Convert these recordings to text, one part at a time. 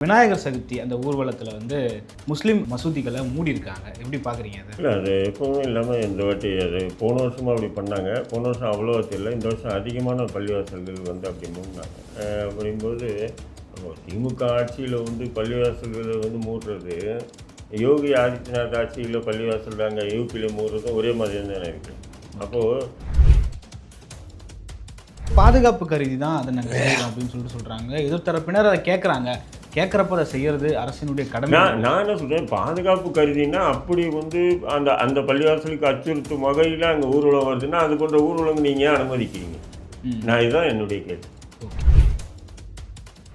விநாயகர் சதுர்த்தி அந்த ஊர்வலத்தில் வந்து முஸ்லீம் மசூதிகளை மூடி இருக்காங்க எப்படி பார்க்குறீங்க அதை? இல்லை அது எப்பவும் இல்லாமல் இந்த வாட்டி அது போன வருஷமும் அப்படி பண்ணாங்க. போன வருஷம் அவ்வளோ தெரியல. இந்த வருஷம் அதிகமான பள்ளிவாசல்கள் வந்து அப்படி மூடினாங்க. அப்படிங்கும்போது திமுக ஆட்சியில் வந்து பள்ளிவாசல்களை வந்து மூடுறது யோகி ஆதித்யநாத் ஆட்சியில் பள்ளிவாசல் அங்கே யூபியில் மூடுறதும் ஒரே மாதிரி தானே இருக்குது அப்போது பாதுகாப்பு கருதி தான் அதை நாங்கள் அப்படின்னு சொல்லிட்டு சொல்கிறாங்க எதிர்த்தரப்பினர் அதை கேட்குறாங்க கேட்குறப்ப அதை செய்யறது அரசினுடைய கடமை. நான் என்ன சொல்கிறேன் பாதுகாப்பு கருதினா அப்படி வந்து அந்த அந்த பள்ளிவாசலுக்கு அச்சுறுத்தும் வகையில் அங்கே ஊர்வலம் வருதுன்னா அது போன்ற ஊர்வலங்க நீங்கள் அனுமதிக்கிறீங்க. நான் இதுதான் என்னுடைய கேள்வி.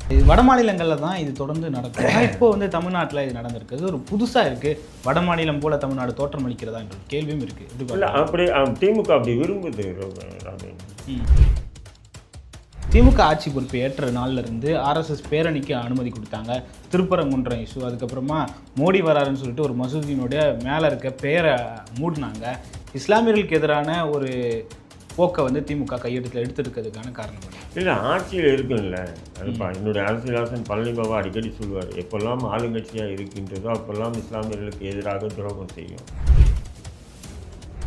இது வட மாநிலங்களில் தான் இது தொடர்ந்து நடக்கும் இப்போ வந்து தமிழ்நாட்டில் இது நடந்திருக்குது ஒரு புதுசாக இருக்குது வட மாநிலம் போல தமிழ்நாடு தோற்றம் அளிக்கிறதா என்ற ஒரு கேள்வியும் இருக்குது இல்லை? அப்படி திமுக அப்படி விரும்புது ம். திமுக ஆட்சி பொறுப்பு ஏற்ற நாள்ல இருந்து ஆர்எஸ்எஸ் பேரணிக்கு அனுமதி கொடுத்தாங்க. திருப்பரங்குன்றம் இஷ்யூ. அதுக்கப்புறமா மோடி வராருன்னு சொல்லிட்டு ஒரு மசூதியினுடைய மேலே இருக்க பெயரை மூடினாங்க. இஸ்லாமியர்களுக்கு எதிரான ஒரு போக்கை வந்து திமுக கையெழுத்தில் எடுத்திருக்கிறதுக்கான காரணம்? இல்லை ஆட்சியில் இருக்குல்ல. அதுப்பா என்னுடைய அரசியலாசன் பழனி பாபா அடிக்கடி சொல்லுவார் எப்பெல்லாம் ஆளுங்கட்சியாக இருக்கின்றதோ அப்பெல்லாம் இஸ்லாமியர்களுக்கு எதிராக துரோகம் செய்யும்.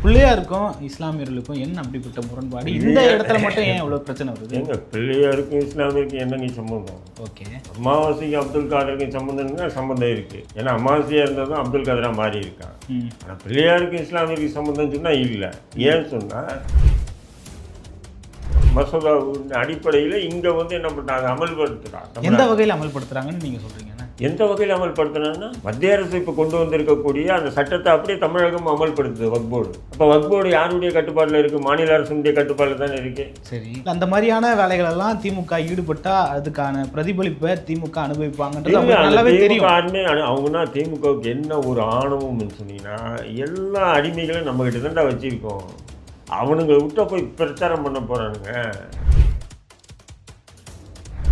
பிள்ளையாருக்கும் இஸ்லாமியர்களுக்கும் என்ன அப்படிப்பட்ட முரண்பாடு? இந்த இடத்துல மட்டும் ஏன் இவ்வளோ பிரச்சனை வருது? எங்க பிள்ளையாருக்கும் இஸ்லாமியருக்கும் என்னங்க சம்பந்தம்? ஓகே. அமாவாசைக்கு அப்துல் காதருக்கும் சம்பந்தம்னா சம்பந்தம் இருக்கு. ஏன்னா அமாவாசையாக இருந்ததும் அப்துல் காதரா மாறி இருக்கான். ஆனால் பிள்ளையாருக்கும் இஸ்லாமியருக்கு சம்பந்தம் சொன்னால் இல்லை. ஏன் சொன்னால் மசோதாவின் அடிப்படையில் இங்கே வந்து என்ன பண்ணுறாங்க அமல்படுத்துகிறாங்க எந்த வகையில் அமல்படுத்துறாங்கன்னு நீங்கள் சொல்கிறீங்கண்ணா எந்த வகையில் அமல்படுத்தணும்னா மத்திய அரசு இப்போ கொண்டு வந்திருக்கக்கூடிய அந்த சட்டத்தை அப்படியே தமிழகம் அமல்படுத்துது வக்போர்டு அப்போ வக்போர்டு யாருடைய கட்டுப்பாட்டில் இருக்குது மாநில அரசுடைய கட்டுப்பாட்டில் தானே இருக்கு? சரி. அந்த மாதிரியான வேலைகளெல்லாம் திமுக ஈடுபட்டா அதுக்கான பிரதிபலிப்பை திமுக அனுபவிப்பாங்கன்றது நல்லாவே தெரியும். அவங்கன்னா திமுகவுக்கு என்ன ஒரு ஆணவம்னு சொன்னீங்கன்னா எல்லா அடிமைகளும் நம்ம கிட்ட தான்டா வச்சிருக்கோம் அவனுங்க விட்ட போய் பிரச்சாரம் பண்ண போறானுங்க.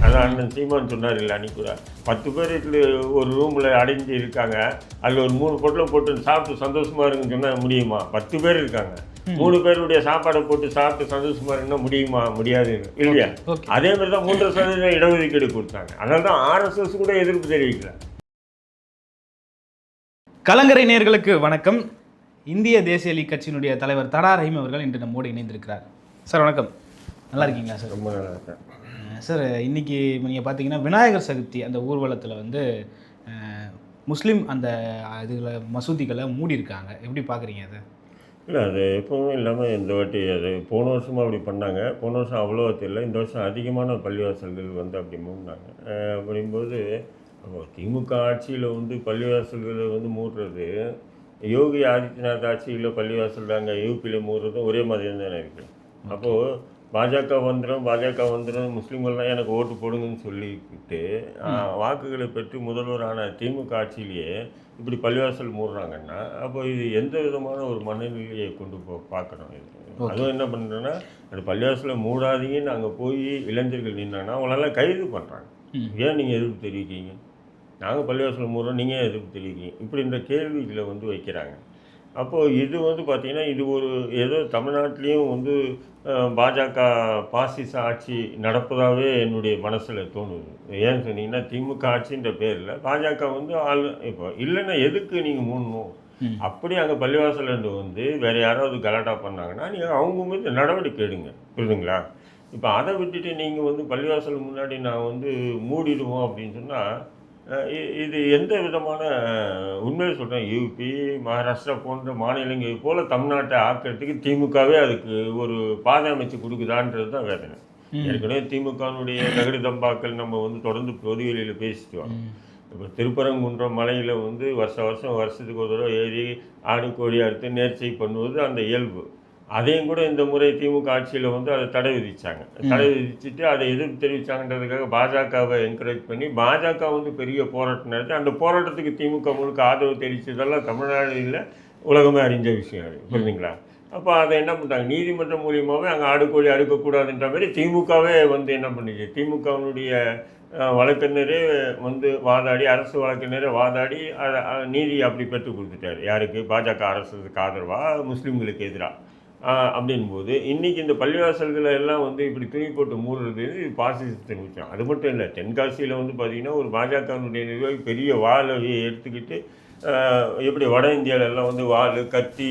அதான் அண்ணன் சீமான் சொன்னார் இல்லை அன்னைக்கு கூட. பத்து பேர் இதுல ஒரு ரூமில் அடைஞ்சு இருக்காங்க. அதில் ஒரு மூணு பொட்டலம் போட்டு சாப்பிட்டு சந்தோஷமா இருங்கன்னு சொன்னால் முடியுமா? பத்து பேர் இருக்காங்க. மூணு பேருடைய சாப்பாடை போட்டு சாப்பிட்டு சந்தோஷமா இருக்குன்னா முடியுமா? முடியாது. இல்லையா? அதே மாதிரி தான் மூன்று சதவீதம் இடஒதுக்கீடு கொடுத்தாங்க. அதனால தான் ஆர்எஸ்எஸ் கூட எதிர்ப்பு தெரிவிக்கல. கலங்கரை நேர்களுக்கு வணக்கம். இந்திய தேசிய லீக் கட்சியினுடைய தலைவர் தடா ரஹீம் அவர்கள் இன்று நம்மோடு இணைந்திருக்கிறார். சார் வணக்கம். நல்லா இருக்கீங்களா சார்? ரொம்ப நல்லா இருக்கேன். சார் இன்னைக்கு நீங்கள் பார்த்தீங்கன்னா விநாயகர் சதுர்த்தி அந்த ஊர்வலத்தில் வந்து முஸ்லீம் அந்த இதுகளை மசூதிகளை மூடி இருக்காங்க எப்படி பார்க்குறீங்க அதை? இல்லை அது எப்போவுமே இல்லாமல் இந்த வாட்டி அது போன வருஷமும் அப்படி பண்ணாங்க. போன வருஷம் அவ்வளோ தெரியல. இந்த வருஷம் அதிகமான பள்ளிவாசல்கள் வந்து அப்படி மூடினாங்க. அஹ் அப்படிங்கும்போது அப்போ திமுக ஆட்சியில் வந்து பள்ளிவாசல்களை வந்து மூடுறது யோகி ஆதித்யநாத் ஆட்சியில் பள்ளிவாசல் தாங்க யூபியில் மூடுறதும் ஒரே மாதிரி தானே இருக்குது அப்போது பாஜக வந்துடும் பாஜக வந்துடும் முஸ்லீம்கள்லாம் எனக்கு ஓட்டு போடுங்கன்னு சொல்லிக்கிட்டு வாக்குகளை பெற்று முதல்வரான திமுக ஆட்சியிலேயே இப்படி பள்ளிவாசல் மூடுறாங்கன்னா அப்போ இது எந்த விதமான ஒரு மனநிலையை கொண்டு போ பார்க்கணும் இது? அதுவும் என்ன பண்ணுறேன்னா அந்த பள்ளிவாசலை மூடாதீங்கன்னு அங்கே போய் இளைஞர்கள் நின்னாங்கன்னா அவங்களெல்லாம் கைது பண்ணுறாங்க. ஏன் நீங்கள் எதிர்ப்பு தெரிவிக்கீங்க நாங்கள் பள்ளிவாசல் மூடுறோம் நீங்கள் எதிர்ப்பு தெரிவிக்கீங்க இப்படின்ற கேள்விகளை வந்து வைக்கிறாங்க. அப்போது இது வந்து பார்த்திங்கன்னா இது ஒரு ஏதோ தமிழ்நாட்டிலையும் வந்து பாஜக பாசிச ஆட்சி நடப்பதாகவே என்னுடைய மனசில் தோணுது. ஏன்னு சொன்னீங்கன்னா திமுக ஆட்சின்ற பேரில் பாஜக வந்து ஆள் இப்போ இல்லைன்னா எதுக்கு நீங்கள் மூடணும்? ம். அப்படி அங்கே பள்ளிவாசல்ல இருந்து வந்து வேறு யாராவது கலாட்டா பண்ணாங்கன்னா நீங்கள் அவங்க மீது நடவடிக்கை எடுங்க. புரியுதுங்களா? இப்போ அதை விட்டுட்டு நீங்கள் வந்து பள்ளிவாசல் முன்னாடி நான் வந்து மூடிடுவோம் அப்படின்னு சொன்னால் இது எந்த விதமான உண்மையை சொல்கிறேன் யூபி மகாராஷ்டிரா போன்ற மாநிலங்கள் போல தமிழ்நாட்டை ஆக்கிறதுக்கு திமுகவே அதுக்கு ஒரு பாதை அமைச்சு கொடுக்குதான்றது தான் வேதனை. ஏற்கனவே திமுகனுடைய நகடு தம்பாக்கள் நம்ம வந்து தொடர்ந்து பொதுவெளியில் பேசிட்டு வரோம். இப்போ திருப்பரங்குன்றம் மலையில் வந்து வருஷ வருஷம் வருஷத்துக்கு ஒரு தடவை ஏறி ஆடு கோழி அறுத்து நேர்ச்சை பண்ணுவது அந்த இயல்பு அதையும் கூட இந்த முறை திமுக ஆட்சியில் வந்து அதை தடை விதிச்சாங்க. தடை விதிச்சுட்டு அதை எதிர்ப்பு தெரிவிச்சாங்கன்றதுக்காக பாஜகவை என்கரேஜ் பண்ணி பாஜக வந்து பெரிய போராட்டம் நடத்தி அந்த போராட்டத்துக்கு திமுக முழுக்க ஆதரவு தெரிவித்ததெல்லாம் தமிழ்நாடுல உலகமே அறிஞ்ச விஷயம் புரியுதுங்களா? அப்போ அதை என்ன பண்ணிட்டாங்க நீதிமன்றம் மூலியமாகவே அங்கே ஆடு கோழி அடுக்கக்கூடாதுன்ற மாதிரி திமுகவே வந்து என்ன பண்ணுச்சு? திமுகவினுடைய வழக்கறிஞரே வந்து வாதாடி அரசு வழக்கறிஞரே வாதாடி அதை நீதி அப்படி பெற்றுக் கொடுத்துட்டாரு. யாருக்கு? பாஜக அரசுக்கு ஆதரவா? முஸ்லீம்களுக்கு எதிராக அப்படின்போது இன்றைக்கி இந்த பள்ளிவாசல்களை எல்லாம் வந்து இப்படி துணி போட்டு மூடுறது இது பாசிசத்தின் அது மட்டும் இல்லை தென்காசியில் வந்து பார்த்திங்கன்னா ஒரு பாஜகவினுடைய நிர்வாகி பெரிய வாழை எடுத்துக்கிட்டு எப்படி வட இந்தியால எல்லாம் வந்து வாள் கத்தி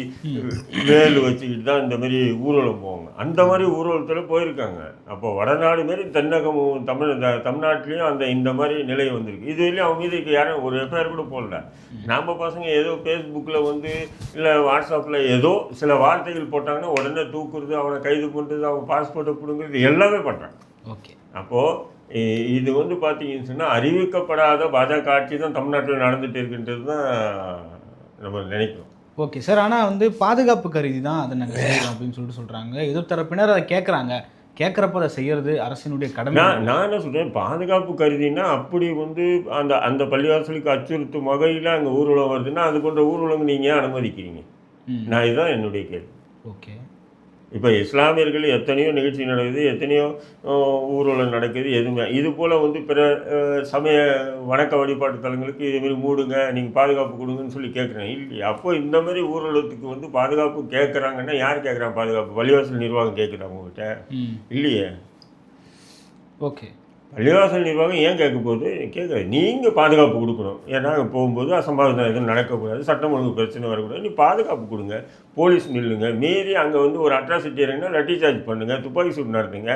வேல் வச்சுக்கிட்டு தான் இந்த மாதிரி ஊர்வலம் போவாங்க. அந்த மாதிரி ஊர்வலத்தில் போயிருக்காங்க. அப்போ வடநாடு மாரி தென்னகம் தமிழ் தமிழ்நாட்டிலையும் அந்த இந்த மாதிரி நிலை வந்திருக்கு. இது வரையும் அவங்க மீது யாரும் ஒரு எஃப்ஐஆர் கூட போடல. நம்ம பசங்க ஏதோ ஃபேஸ்புக்கில் வந்து இல்லை வாட்ஸ்அப்பில் ஏதோ சில வார்த்தைகள் போட்டாங்கன்னா உடனே தூக்குறது அவனை கைது பண்ணுறது அவன் பாஸ்போர்ட்டை பிடுங்குறது எல்லாமே பண்ணுறாங்க ஓகே. அப்போது இது வந்து பார்த்தீங்கன்னு சொன்னால் அறிவிக்கப்படாத பாஜக ஆட்சி தான் தமிழ்நாட்டில் நடந்துட்டு இருக்குன்றது தான் நம்ம நினைக்கிறோம். Okay sir. ஆனால் வந்து பாதுகாப்பு கருதி தான் அதை நாங்கள் அப்படின்னு சொல்லிட்டு சொல்கிறாங்க எதிர் தரப்பினர் அதை கேட்குறாங்க கேட்குறப்ப அதை செய்யறது அரசினுடைய கடமை. நான் நான் என்ன சொல்கிறேன் பாதுகாப்பு கருதினா அப்படி வந்து அந்த அந்த பள்ளிவாசலுக்கு அச்சுறுத்தும் வகையில் அங்கே ஊர்வலம் வருதுன்னா அது போன்ற ஊர்வலம் நீங்கள் அனுமதிக்கிறீங்க? நான் இதுதான் என்னுடைய கேள்வி. ஓகே. இப்போ இஸ்லாமியர்கள் எத்தனையோ நிகழ்ச்சி நடக்குது எத்தனையோ ஊர்வலம் நடக்குது எதுவுமே. இது போல் வந்து பிற சமய வணக்க வழிபாட்டு தலங்களுக்கு இதுமாரி மூடுங்க நீங்கள் பாதுகாப்பு கொடுங்கன்னு சொல்லி கேட்குறேன். இல்லையா அப்போ இந்த மாதிரி ஊர்வலத்துக்கு வந்து பாதுகாப்பு கேட்குறாங்கன்னா யார் கேட்குறாங்க பாதுகாப்பு? பள்ளிவாசல் நிர்வாகம் கேட்குதா உங்ககிட்ட? ம். இல்லையே. ஓகே. பள்ளிவாசல் நிர்வாகம் ஏன் கேட்க போகுது? கேட்குறது நீங்கள் பாதுகாப்பு கொடுக்கணும். ஏன்னா அங்கே போகும்போது அசம்பாவிதம் எதுவும் நடக்கக்கூடாது சட்டம் ஒழுங்கு பிரச்சனை வரக்கூடாது. நீ பாதுகாப்பு கொடுங்க. போலீஸ் நில்லுங்க. மீறி அங்கே வந்து ஒரு அட்ராசிட்டி இறங்கினா லட்டி சார்ஜ் பண்ணுங்கள் துப்பாக்கி சூட் நடத்துங்க.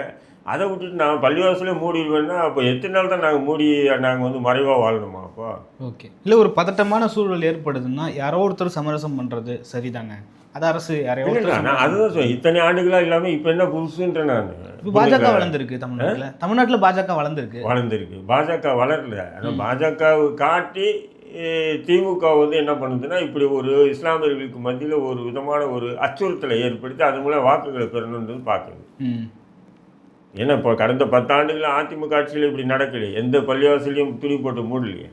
அதை விட்டுட்டு நான் பள்ளிவாசலே மூடிடுவேன்னா அப்போ எத்தனை நாள் தான் நாங்கள் மூடி நாங்கள் வந்து மறைவாக வாழணுமா அப்போ? ஓகே. இல்லை ஒரு பதட்டமான சூழல் ஏற்படுதுன்னா யாரோ ஒருத்தர் சமரசம் பண்ணுறது சரிதானே? அது அரசு அதுதான் சொல்றேன் இத்தனை ஆண்டுகளாக இல்லாமல் இப்போ என்ன புதுசுன்ற நான். இப்போ பாஜக வளர்ந்துருக்கு தமிழ்நாட்டில். தமிழ்நாட்டில் பாஜக வளர்ந்துருக்கு. வளர்ந்துருக்கு. பாஜக வளரல. ஆனால் பாஜகவை காட்டி திமுக வந்து என்ன பண்ணுதுன்னா இப்படி ஒரு இஸ்லாமியர்களுக்கு மத்தியில் ஒரு விதமான ஒரு அச்சுறுத்தலை ஏற்படுத்தி அது மூலம் வாக்குகளை பெறணுன்றது பார்க்குது. ஏன்னா இப்போ கடந்த பத்தாண்டுகளில் அதிமுக ஆட்சியில் இப்படி நடக்கலையே. எந்த பள்ளிவாசலையும் துணி போட்டு மூடலையே.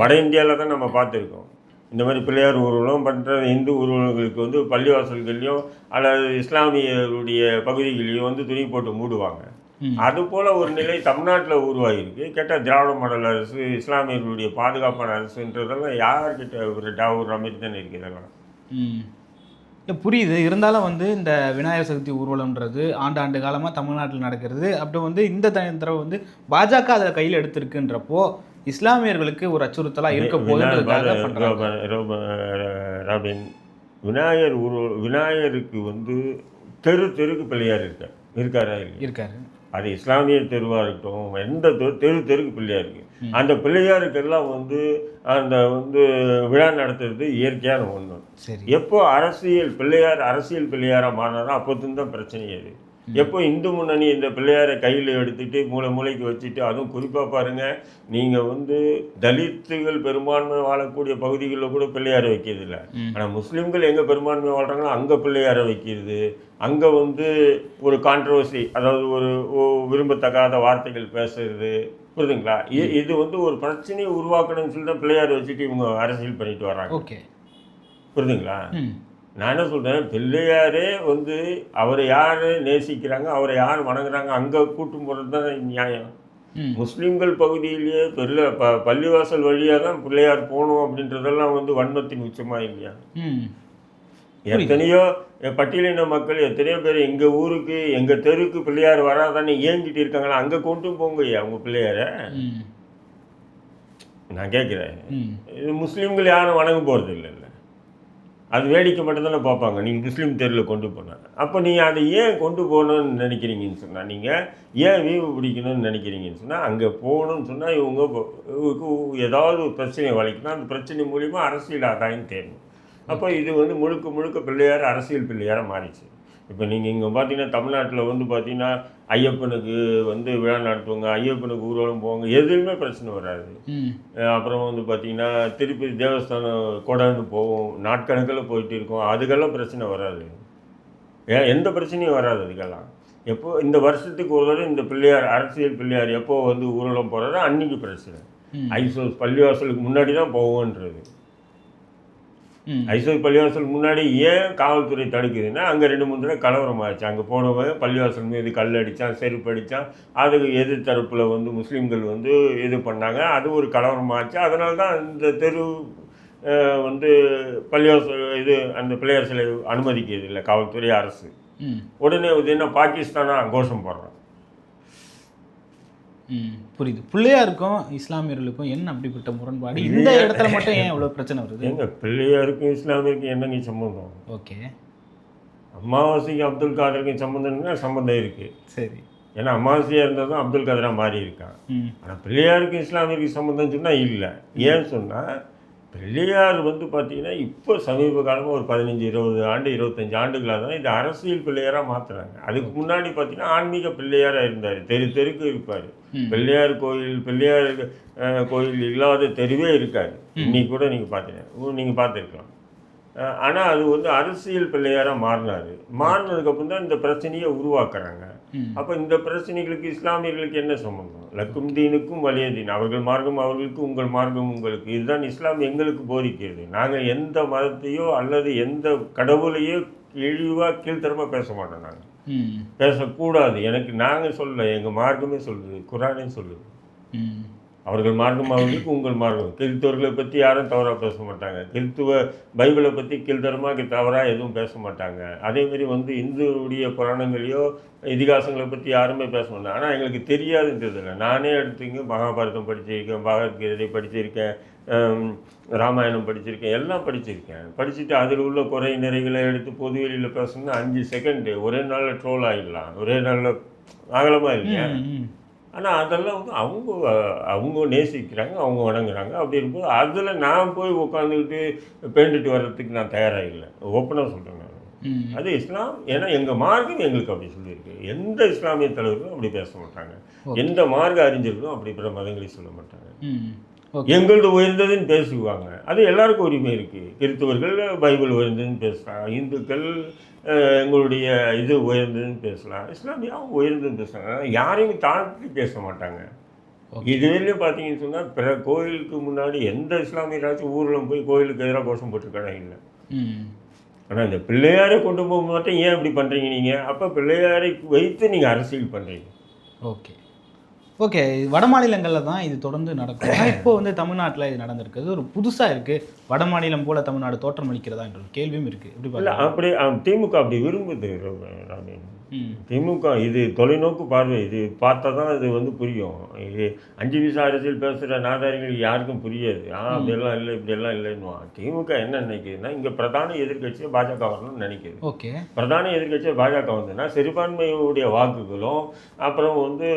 வட இந்தியாவில் தான் நம்ம பார்த்துருக்கோம். இந்த மாதிரி பிள்ளையார் ஊர்வலம் பண்ணுற இந்து ஊர்வலங்களுக்கு வந்து பள்ளிவாசல்கள்லையும் அல்லது இஸ்லாமியருடைய பகுதிகளையும் வந்து துணி போட்டு மூடுவாங்க. அது போல ஒரு நிலை தமிழ்நாட்டில் உருவாகிருக்கு கேட்டால் திராவிட மாடல் அரசு இஸ்லாமியர்களுடைய பாதுகாப்பான அரசுன்றதெல்லாம் யார்கிட்ட ஒரு டாவூர் அமைப்பு தானே இருக்குது இதெல்லாம்? புரியுது. இருந்தாலும் வந்து இந்த விநாயகர் சதுர்த்தி ஊர்வலம்ன்றது ஆண்டு ஆண்டு காலமாக தமிழ்நாட்டில் நடக்கிறது. அப்படி வந்து இந்த தடவை வந்து பாஜக அதில் கையில் எடுத்திருக்குன்றப்போ இஸ்லாமியர்களுக்கு ஒரு அச்சுறுத்தலாக இருக்க ராபின் விநாயகர் ஊர்வ விநாயகருக்கு வந்து தெரு தெருக்கு பிள்ளையார் இருக்கார். இருக்காரா இருக்காரு. அது இஸ்லாமிய தெருவாக இருக்கட்டும் எந்த தெரு தெரு தெருக்கு பிள்ளையார் இருக்கு. அந்த பிள்ளையாருக்கெல்லாம் வந்து அந்த வந்து விழா நடத்துறது இயற்கையான ஒன்று சரி. எப்போ அரசியல் பிள்ளையார் அரசியல் பிள்ளையாராக மாறினாரோ அப்போ தான் பிரச்சனை அது. எப்போ இந்து முன்னணி இந்த பிள்ளையாரை கையில் எடுத்துட்டு மூளை மூளைக்கு வச்சுட்டு அதுவும் குறிப்பாக பாருங்கள் நீங்கள் வந்து தலித்துகள் பெரும்பான்மை வாழக்கூடிய பகுதிகளில் கூட பிள்ளையாரை வைக்கிறது இல்லை ம். ஆனால் முஸ்லீம்கள் எங்கே பெரும்பான்மை வாழ்கிறாங்களோ அங்கே பிள்ளையாரை வைக்கிறது. அங்கே வந்து ஒரு கான்ட்ரவர்சி அதாவது ஒரு விரும்பத்தகாத வார்த்தைகள் பேசுறது. புரியுதுங்களா இது வந்து ஒரு பிரச்சனையை உருவாக்கணும்னு சொல்லி தான் பிள்ளையார் வச்சுட்டு இவங்க அரசியல் பண்ணிட்டு வராங்க ஓகே. புரியுதுங்களா நான் என்ன சொல்கிறேன் பிள்ளையாரே வந்து அவரை யார் நேசிக்கிறாங்க அவரை யார் வணங்குறாங்க அங்கே கூட்டும் போகிறது தான் நியாயம் முஸ்லீம்கள் பகுதியிலேயே பெரிய ப பள்ளிவாசல் வழியாக தான் பிள்ளையார் போகணும் அப்படின்றதெல்லாம் வந்து வன்மத்தின் உச்சமாக இல்லையா? ம். எத்தனையோ பட்டியலின மக்கள் எத்தனையோ பேர் எங்கள் ஊருக்கு எங்கள் தெருக்கு பிள்ளையார் வராதானே ஏங்கிட்டு இருக்காங்களா? அங்கே கொண்டு போங்க அவங்க பிள்ளையாரை? நான் கேட்குறேன் இது முஸ்லீம்கள் யாரும் வணங்க போகிறது இல்லைல்ல அது வேடிக்கை மட்டும்தானே பார்ப்பாங்க. நீங்கள் முஸ்லீம் தெருவில் கொண்டு போனாங்க அப்போ நீங்கள் அதை ஏன் கொண்டு போகணும்னு நினைக்கிறீங்கன்னு சொன்னால் நீங்கள் ஏன் வீவு பிடிக்கணும்னு நினைக்கிறீங்கன்னு சொன்னால் அங்கே போகணும்னு சொன்னால் இவங்க இவங்களுக்கு ஏதாவது ஒரு பிரச்சனை வலிக்கணும் அந்த பிரச்சனை மூலிமா அரசியல் ஆதாயம் தேடும் அப்போ இது வந்து முழுக்க முழுக்க பிள்ளையார் அரசியல் பிள்ளையாராக மாறிச்சு இப்போ நீங்கள் இங்கே பார்த்தீங்கன்னா தமிழ்நாட்டில் வந்து பார்த்தீங்கன்னா ஐயப்பனுக்கு வந்து விழா நடத்துவாங்க ஐயப்பனுக்கு ஊர்வலம் போவாங்க எதுவுமே பிரச்சனை வராது. அப்புறம் வந்து பார்த்தீங்கன்னா திருப்பதி தேவஸ்தானம் கொடாந்து போவோம் நாட்கணக்கில் போயிட்டு இருக்கோம் அதுக்கெல்லாம் பிரச்சனை வராது. ஏன் எந்த பிரச்சனையும் வராது அதுக்கெல்லாம். எப்போ இந்த வருஷத்துக்கு ஒரு தடவை இந்த பிள்ளையார் அரசியல் பிள்ளையார் எப்போ வந்து ஊர்வலம் போகிறாரோ அன்னைக்கு பிரச்சனை. ஐசோஸ் பள்ளிவாசலுக்கு முன்னாடி தான் போவோன்றது. ம். ஐசோஸ் பள்ளிவாசல் முன்னாடி ஏன் காவல்துறை தடுக்குதுன்னா அங்கே ரெண்டு மூணு தடவை கலவரம் ஆச்சு அங்கே போனவன் பள்ளிவாசல் மீது கல் அடித்தான் செருப்பு அடித்தான் அதுக்கு எதிர் தரப்பில் வந்து முஸ்லீம்கள் வந்து இது பண்ணாங்க. அது ஒரு கலவரம் ஆச்சு அதனால தான் இந்த தெரு வந்து பள்ளிவாசல் இது அந்த பிள்ளையார் சிலை அனுமதிக்கிறது இல்லை காவல்துறை அரசு. உடனே இது என்ன பாகிஸ்தானா கோஷம் போடுறான். ம் புரியுது. பிள்ளையாருக்கும் இஸ்லாமியர்களுக்கும் என்ன அப்படிப்பட்ட முரண்பாடு? இந்த இடத்துல மட்டும் ஏன் இவ்வளோ பிரச்சனை வருது? எங்க பிள்ளையாருக்கும் இஸ்லாமியருக்கும் என்னங்க சம்பந்தம்? ஓகே. அமாவாசைக்கு அப்துல் காதருக்கும் சம்பந்தம்னா சம்பந்தம் இருக்கு. சரி. ஏன்னா அமாவாசையாக இருந்தால் தான் அப்துல் காதரா மாறி இருக்கான் ஆனால் பிள்ளையாருக்கும் இஸ்லாமியருக்கு சம்மந்தம் சொன்னால் இல்லை. ஏன்னு சொன்னால் பிள்ளையார் வந்து பார்த்தீங்கன்னா இப்போ சமீப காலமாக ஒரு பதினஞ்சு இருபது ஆண்டு இருபத்தஞ்சு ஆண்டுகளாக தான் இது அரசியல் பிள்ளையாராக மாற்றுறாங்க அதுக்கு முன்னாடி பார்த்தீங்கன்னா ஆன்மீக பிள்ளையாராக இருந்தார். தெரு தெருக்கு இருப்பார். பிள்ளையார் கோயில் பிள்ளையார் கோயில் இல்லாத தெருவே இருக்காது. இன்னைக்கு கூட நீங்கள் பார்த்தீங்கன்னா நீங்கள் பார்த்துருக்கலாம் ஆனால் அது வந்து அரசியல் பிள்ளையாராக மாறினார். மாறினதுக்கப்புறம் தான் இந்த பிரச்சனையை உருவாக்குறாங்க. அப்போ இந்த பிரச்சனைகளுக்கு இஸ்லாமியர்களுக்கு என்ன சம்பந்தம்? லக்கும் தீனுக்கும் வலிய தீன். அவர்கள் மார்க்கம் அவர்களுக்கு உங்கள் மார்க்கம் உங்களுக்கு. இதுதான் இஸ்லாம் எங்களுக்கு போதிக்கிறது. நாங்கள் எந்த மதத்தையோ அல்லது எந்த கடவுளையோ இழிவாக கீழ்த்தரமாக பேச மாட்டோம் நாங்கள் பேசக்கூடாது. எனக்கு நாங்கள் சொல்ல எங்கள் மார்க்கமே சொல்லுது குரானே சொல்லுது. அவர்கள் மார்க்கம் அவர்களுக்கு உங்கள் மார்க்கம் கிறித்தவர்களை பற்றி யாரும் தவறாக பேச மாட்டாங்க. கிறித்துவ பைபிளை பற்றி கீழ்த்தரமாக தவறாக எதுவும் பேச மாட்டாங்க. அதேமாரி வந்து இந்துவுடைய புராணங்களையோ இதிகாசங்களை பற்றி யாருமே பேச மாட்டாங்க. ஆனால் எங்களுக்கு தெரியாதுன்றதில்ல நானே எடுத்துங்க மகாபாரதம் படிச்சிருக்கேன் பகவத்கீதை படிச்சிருக்கேன் ராமாயணம் படிச்சிருக்கேன் எல்லாம் படிச்சிருக்கேன். படிச்சுட்டு அதில் உள்ள குறை நிறைகளை எடுத்து பொது வெளியில் பேசணும்னா அஞ்சு செகண்டு ஒரே நாளில் ட்ரோல் ஆகிடலாம் ஒரே நாளில் ஆகலமாக இல்லையா? ஆனால் அதெல்லாம் வந்து அவங்க அவங்க நேசிக்கிறாங்க அவங்க வணங்குறாங்க. அப்படி இருக்கும்போது அதில் நான் போய் உட்காந்துக்கிட்டு பேண்டுட்டு வர்றதுக்கு நான் தயாராக இல்லை ஓப்பனாக சொல்கிறேன் நான் அது இஸ்லாம் ஏன்னா எங்கள் மார்க்கம் எங்களுக்கு அப்படி சொல்லியிருக்கு. எந்த இஸ்லாமிய தலைவர்களும் அப்படி பேச மாட்டாங்க. எந்த மார்க்க அறிஞர்களும் அப்படிப்பட்ட மதங்களை சொல்ல மாட்டாங்க. எங்களது உயர்ந்ததுன்னு பேசுவாங்க. அது எல்லாருக்கும் உரிமை இருக்குது கிறிஸ்தவர்கள் பைபிள் உயர்ந்ததுன்னு பேசலாம். இந்துக்கள் எங்களுடைய இது உயர்ந்ததுன்னு பேசலாம். இஸ்லாமியா அவங்க உயர்ந்ததுன்னு பேசுகிறாங்க யாரையும் தாழ்த்தி பேச மாட்டாங்க. இதுவரையிலும் பார்த்தீங்கன்னு சொன்னால் பிற கோயிலுக்கு முன்னாடி எந்த இஸ்லாமியராச்சும் ஊரில் போய் கோயிலுக்கு எதிராக கோஷம் போட்டிருக்காங்க இல்லை. ஆனால் இந்த பிள்ளையாரை கொண்டு போக மட்டும் ஏன் இப்படி பண்ணுறீங்க நீங்கள் அப்போ பிள்ளையாரை வைத்து நீங்கள் அரசியல் பண்ணுறீங்க ஓகே ஓகே வட மாநிலங்களில் தான் இது தொடர்ந்து நடக்கும். இப்போ வந்து தமிழ்நாட்டில் இது நடந்திருக்குது. ஒரு புதுசாக இருக்குது வட மாநிலம் போல தமிழ்நாடு தோற்றம் அளிக்கிறதா என்ற ஒரு கேள்வியும் இல்லை பாருங்க அப்படி திமுக அப்படி விரும்புது திமுக இது தொலைநோக்கு பார்வை இது பார்த்தா தான் இது வந்து புரியும். இது அஞ்சு விசா அரசியல் பேசுகிற நாதாரிகளுக்கு யாருக்கும் புரியாது. ஆ அப்படியெல்லாம் இல்லை இப்படியெல்லாம் இல்லைன்னுவான். திமுக என்ன நினைக்குதுன்னா இங்கே பிரதான எதிர்க்கட்சியை பாஜக வரணும்னு நினைக்குது. ஓகே. பிரதான எதிர்க்கட்சியை பாஜக வந்ததுன்னா சிறுபான்மையுடைய வாக்குகளும் அப்புறம் வந்து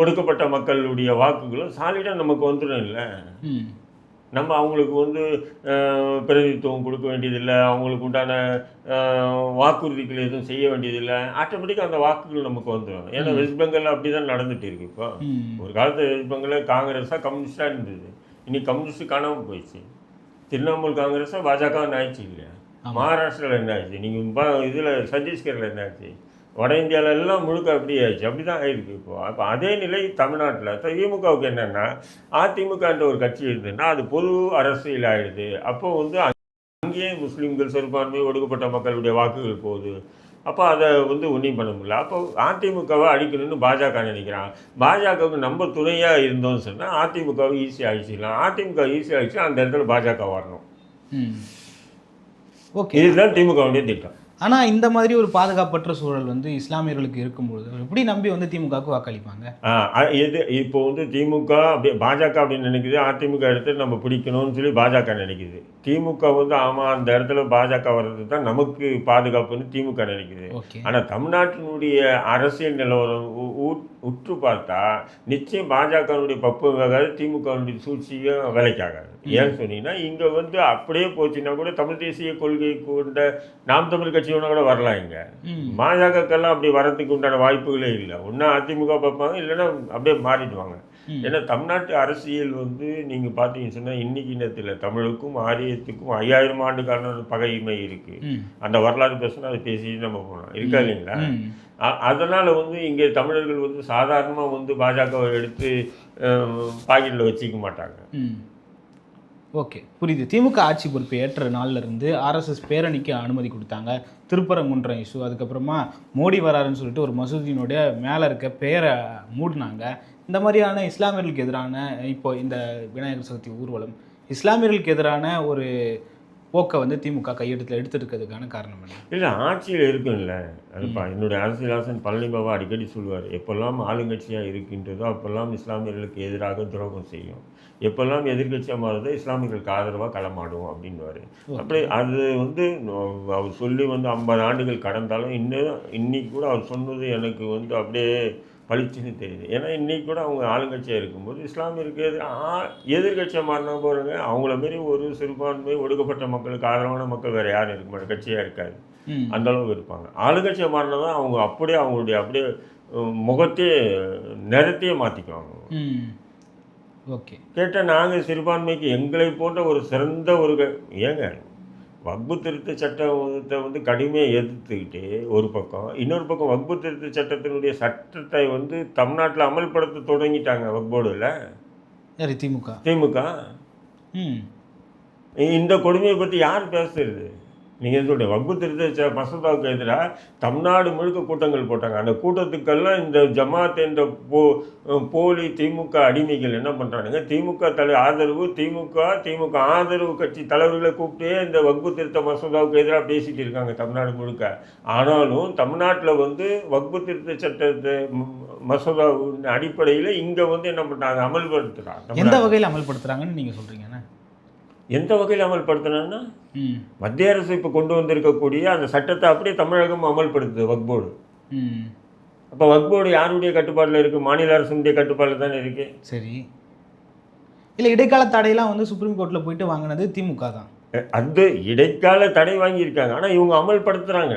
ஒடுக்கப்பட்ட மக்களுடைய வாக்குகளும் சாலிடாக நமக்கு வந்துடும் இல்லை. நம்ம அவங்களுக்கு வந்து பிரதிநிதித்துவம் கொடுக்க வேண்டியதில்லை. அவங்களுக்கு உண்டான வாக்குறுதிகள் எதுவும் செய்ய வேண்டியதில்லை. ஆட்டோமேட்டிக்காக அந்த வாக்குகள் நமக்கு வந்துடும் ஏன்னா வெஸ்ட் பெங்கால் அப்படி தான் நடந்துட்டு இருக்கு இப்போ. ஒரு காலத்தில் வெஸ்ட் பெங்காலில் காங்கிரஸாக கம்யூனிஸ்டாக இருந்தது. இன்னைக்கு கம்யூனிஸ்ட் காணாமல் போயிடுச்சு. திரிணாமுல் காங்கிரஸாக பாஜக ஆயிடுச்சு இல்லையா? மகாராஷ்டிராவில் என்ன ஆச்சு? நீங்கள் இதில் சத்தீஸ்கரில் என்ன ஆச்சு? வட இந்தியால எல்லாம் முழுக்க அப்படி ஆயிடுச்சு அப்படி தான் ஆயிருக்கு இப்போ. அப்போ அதே நிலை தமிழ்நாட்டில். திமுகவுக்கு என்னென்னா அதிமுகன்ற ஒரு கட்சி இருந்ததுன்னா அது பொது அரசியல் ஆயிடுது. அப்போ வந்து அங்கேயே முஸ்லீம்கள் சிறுபான்மை ஒடுக்கப்பட்ட மக்களுடைய வாக்குகள் போகுது. அப்போ அதை வந்து ஒன்றும் பண்ண முடியல. அப்போ அதிமுகவை அழிக்கணும்னு பாஜக நினைக்கிறான். பாஜகவுக்கு நம்ம துணையாக இருந்தோம்னு சொன்னால் அதிமுகவை ஈஸியாக அழிச்சிடலாம் அதிமுக ஈஸியாக அழிச்சா அந்த இடத்துல பாஜக வரணும். ஓகே. இதுதான் திமுகவுடைய திட்டம். ஆனால் இந்த மாதிரி ஒரு பாதுகாப்பற்ற சூழல் வந்து இஸ்லாமியர்களுக்கு இருக்கும்பொழுது எப்படி நம்பி வந்து திமுகவுக்கு வாக்களிப்பாங்க? இது இப்போ வந்து திமுக அப்படி பாஜக அப்படின்னு நினைக்குது அதிமுக எடுத்து நம்ம பிடிக்கணும்னு சொல்லி பாஜக நினைக்குது. திமுக வந்து ஆமாம் அந்த இடத்துல பாஜக வர்றது தான் நமக்கு பாதுகாப்புன்னு திமுக நினைக்குது. ஆனால் தமிழ்நாட்டினுடைய அரசியல் நிலவரம் உற்று பார்த்தா நிச்சயம் பாஜகனுடைய பப்பு வேகாது திமுகவுடைய சூழ்ச்சியும் வேலைக்காகாது. ஏன்னு சொன்னீங்கன்னா இங்கே வந்து அப்படியே போச்சுன்னா கூட தமிழ் தேசிய கொள்கை கொண்ட நாம் தமிழ் கட்சியோட கூட வரலாம் இங்கே. பாஜகக்கெல்லாம் அப்படி வரதுக்கு உண்டான வாய்ப்புகளே இல்லை. ஒன்றா அதிமுக பார்ப்பாங்க இல்லைன்னா அப்படியே மாறிடுவாங்க. ஏன்னா தமிழ்நாட்டு அரசியல் வந்து நீங்கள் பார்த்தீங்கன்னு சொன்னால் இன்னைக்கு நேரத்தில் தமிழுக்கும் ஆரியத்துக்கும் ஐயாயிரம் ஆண்டுக்கான பகைமை இருக்குது அந்த வரலாறு பேசினா அதை பேசிட்டு நம்ம போனோம் இருக்கா இல்லைங்களா? அதனால வந்து இங்கே தமிழர்கள் வந்து சாதாரணமாக வந்து பாஜகவை எடுத்து பாக்கெட்டில் வச்சுக்க மாட்டாங்க. ஓகே புரியுது. திமுக ஆட்சி பொறுப்பு ஏற்ற நாள்ல இருந்து ஆர்எஸ்எஸ் பேரணிக்கு அனுமதி கொடுத்தாங்க. திருப்பரங்குன்றம் இஷ்யூ அதுக்கப்புறமா மோடி வராருன்னு சொல்லிட்டு ஒரு மசூதியினுடைய மேலே இருக்க பெயரை மூடினாங்க. இந்த மாதிரியான இஸ்லாமியர்களுக்கு எதிரான இப்போ இந்த விநாயகர் சதுர்த்தி ஊர்வலம் இஸ்லாமியர்களுக்கு எதிரான ஒரு போக்கை வந்து திமுக கையெழுத்தில் எடுத்திருக்கிறதுக்கான காரணம் என்ன? இல்லை ஆட்சியில் இருக்கும்ல. அதுப்பா என்னுடைய அரசியலாசன் பழனி பாபா அடிக்கடி சொல்லுவார் எப்பெல்லாம் ஆளுங்கட்சியாக இருக்கின்றதோ அப்பெல்லாம் இஸ்லாமியர்களுக்கு எதிராக துரோகம் செய்யும். எப்பெல்லாம் எதிர்க்கட்சியாக மாறுதோ இஸ்லாமியர்களுக்கு ஆதரவாக களமாடும் அப்படின்னுவார். அப்படி அது வந்து அவர் சொல்லி வந்து ஐம்பது ஆண்டுகள் கடந்தாலும் இன்னும் இன்னைக்கு கூட அவர் சொன்னது எனக்கு வந்து அப்படியே பளிச்சுன்னு தெரியுது. ஏன்னா இன்னைக்கு கூட அவங்க ஆளுங்கட்சியாக இருக்கும்போது இஸ்லாமியருக்கு எதிராக எதிர்கட்சியாக மாறினா போகிறவங்க அவங்கள மாரி ஒரு சிறுபான்மை ஒடுக்கப்பட்ட மக்களுக்கு ஆதரவான மக்கள் வேறு யாரும் இருக்க மாட்டாங்க கட்சியாக இருக்காது. அந்த அளவுக்கு இருப்பாங்க. ஆளுங்கட்சியாக மாறினா தான் அவங்க அப்படியே அவங்களுடைய அப்படியே முகத்தையே நிறத்தையே மாற்றிக்குவாங்க ஓகே. கேட்டால் நாங்கள் சிறுபான்மைக்கு எங்களை போன்ற ஒரு சிறந்த ஒரு ஏங்க வக்பு திருத்த சட்டத்தை வந்து கடுமையாக எதிர்த்துக்கிட்டு ஒரு பக்கம் இன்னொரு பக்கம் வக்பு திருத்த சட்டத்தினுடைய சட்டத்தை வந்து தமிழ்நாட்டில் அமல்படுத்த தொடங்கிட்டாங்க வக்போர்டில் யார் திமுக? திமுக. ம். இந்த கொடுமையை பற்றி யார் பேசுறது? நீங்கள் சொல்ல வகுப்பு திருத்த ச- மசோதாவுக்கு எதிராக தமிழ்நாடு முழுக்க கூட்டங்கள் போட்டாங்க. அந்த கூட்டத்துக்கெல்லாம் இந்த ஜமாத் என்ற போ போலி திமுக அடிமைகள் என்ன பண்ணுறானுங்க திமுக தலை ஆதரவு திமுக திமுக ஆதரவு கட்சி தலைவர்களை கூப்பிட்டே இந்த வக்பு திருத்த மசோதாவுக்கு எதிராக பேசிகிட்டு இருக்காங்க தமிழ்நாடு முழுக்க. ஆனாலும் தமிழ்நாட்டில் வந்து வக்பு திருத்த சட்டத்தை மசோதா அடிப்படையில் இங்கே வந்து என்ன பண்ணுறாங்க அமல்படுத்துகிறாங்க எந்த வகையில் அமல்படுத்துகிறாங்கன்னு நீங்கள் சொல்கிறீங்கண்ணா எந்த வகையில் அமல்படுத்தினா மத்திய அரசு இப்போ கொண்டு வந்திருக்கக்கூடிய அந்த சட்டத்தை அப்படியே தமிழகம் அமல்படுத்துது வக்போர்டு அப்போ வக்போர்டு யாருடைய கட்டுப்பாட்டில் இருக்குது மாநில அரசுடைய கட்டுப்பாட்டில் தானே இருக்கு? சரி. இல்லை இடைக்கால தடையெல்லாம் வந்து சுப்ரீம் கோர்ட்டில் போயிட்டு வாங்கினது திமுக தான். அது இடைக்கால தடை வாங்கியிருக்காங்க. ஆனால் இவங்க அமல்படுத்துகிறாங்க